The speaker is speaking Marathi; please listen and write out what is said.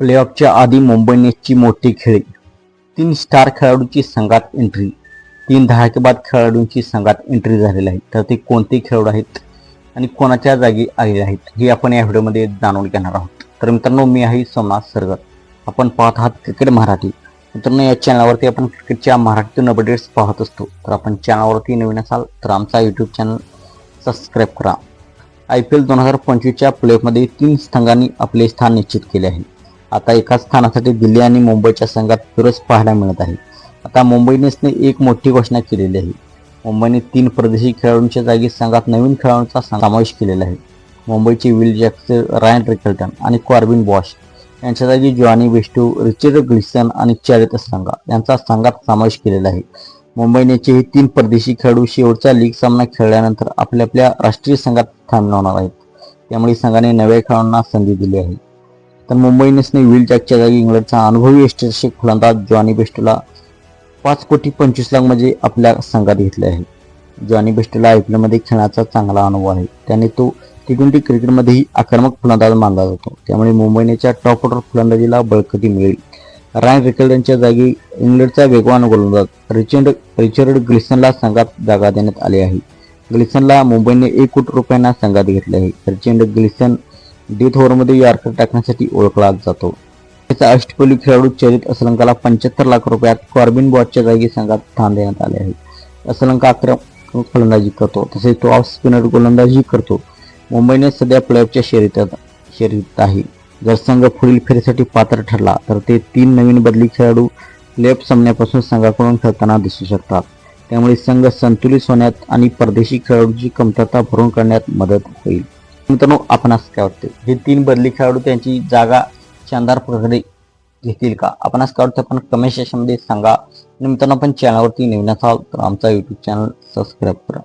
प्लेऑफच्या आधी मुंबई इंडियन्सची मोठी खेळी तीन स्टार खेळाडूंची संघात एंट्री तीन दहाकेबाद खेळाडूंची संघात एंट्री झालेली आहे. तर ते कोणते खेळाडू आहेत आणि कोणाच्या जागी आलेले आहेत हे आपण या व्हिडिओमध्ये जाणून घेणार आहोत. तर मित्रांनो मी आहे सोमनाथ सरगर आपण पाहत आहात क्रिकेट मराठी. मित्रांनो या चॅनलवरती आपण क्रिकेटच्या मराठीतून अपडेट्स पाहत असतो. तर आपण चॅनलवरती नवीन असाल तर आमचा यूट्यूब चॅनल सबस्क्राईब करा. आय पी एल दोन हजार पंचवीसच्या प्लेऑफमध्ये तीन संघांनी आपले स्थान निश्चित केले आहे. आता एकाच स्थानासाठी दिल्ली आणि मुंबईच्या संघात फिरोज पाहायला मिळत आहे. आता मुंबई इंडियन्सने एक मोठी घोषणा केलेली आहे. मुंबईने तीन परदेशी खेळाडूंच्या जागी संघात नवीन खेळाडूंचा समावेश केलेला आहे. मुंबईचे विल जॅक्सन रायन रिकल्टन आणि कॉर्बिन बॉश यांच्या जागी जॉनी बेस्टू रिचर्ड ग्लिसन आणि चरित संघा यांचा संघात समावेश केलेला आहे. मुंबईनेचे हे तीन परदेशी खेळाडू शेवटचा लीग सामना खेळल्यानंतर आपल्या आपल्या राष्ट्रीय संघात थांबणार आहेत. त्यामुळे संघाने नव्या खेळाडूंना संधी दिली आहे. तर मुंबई इंडियन्सने विल जॅकच्या जागी इंग्लंडचा अनुभवी यष्टीरक्षक फलंदाज जॉनी बेस्टोला पाच कोटी पंचवीस लाख म्हणजे आपल्या संघात घेतले आहे. जॉनी बेस्टोला आय पी एलमध्ये खेळण्याचा चांगला अनुभव आहे. त्याने तो टी ट्वेंटी क्रिकेटमध्येही आक्रमक फलंदाज मानला जातो. त्यामुळे मुंबईनेच्या टॉप ऑर्डर फलंदाजीला बळकटी मिळेल. रायन रिकल्डनच्या जागी इंग्लंडचा वेगवान गोलंदाज रिचर्ड रिचर्ड ग्लिसनला संघात जागा देण्यात आली आहे. ग्लिसनला मुंबईने एक कोटी रुपयांना संघात घेतले आहे. रिचर्ड ग्लिसन डेथ ओव्हरमध्ये यॉर्कर टाकण्यासाठी ओळखला जातो. त्याचा अष्टपैलू खेळाडू चरित असलंकाला पंच्याहत्तर लाख रुपयात कॉर्बिन बॉटच्या जागी संघात स्थान देण्यात आले आहे. असलंका आक्रमक फलंदाजी करतो तसेच तो ऑफ स्पिनर गोलंदाजी करतो. मुंबईने सध्या प्लेऑफच्या शर्यतीत शर्यतीत आहे. जर संघ पुढील फेरीसाठी पात्र ठरला तर ते तीन नवीन बदली खेळाडू प्लेऑफ सामन्यापासून संघाकडून खेळताना दिसू शकतात. त्यामुळे संघ संतुलित होण्यात आणि परदेशी खेळाडूची कमतरता भरून काढण्यात मदत होईल. मित्रांनो आपणास काय वाटते हे तीन बदली खेळाडू त्यांची जागा शानदार प्रकारे घेतील का? आपणास काय वाटतं आपण कमेंट सेक्शनमध्ये सांगा. आणि मित्रांनो आपण चॅनलवरती नवीन असाल तर आमचा यूट्यूब चॅनल सबस्क्राईब करा.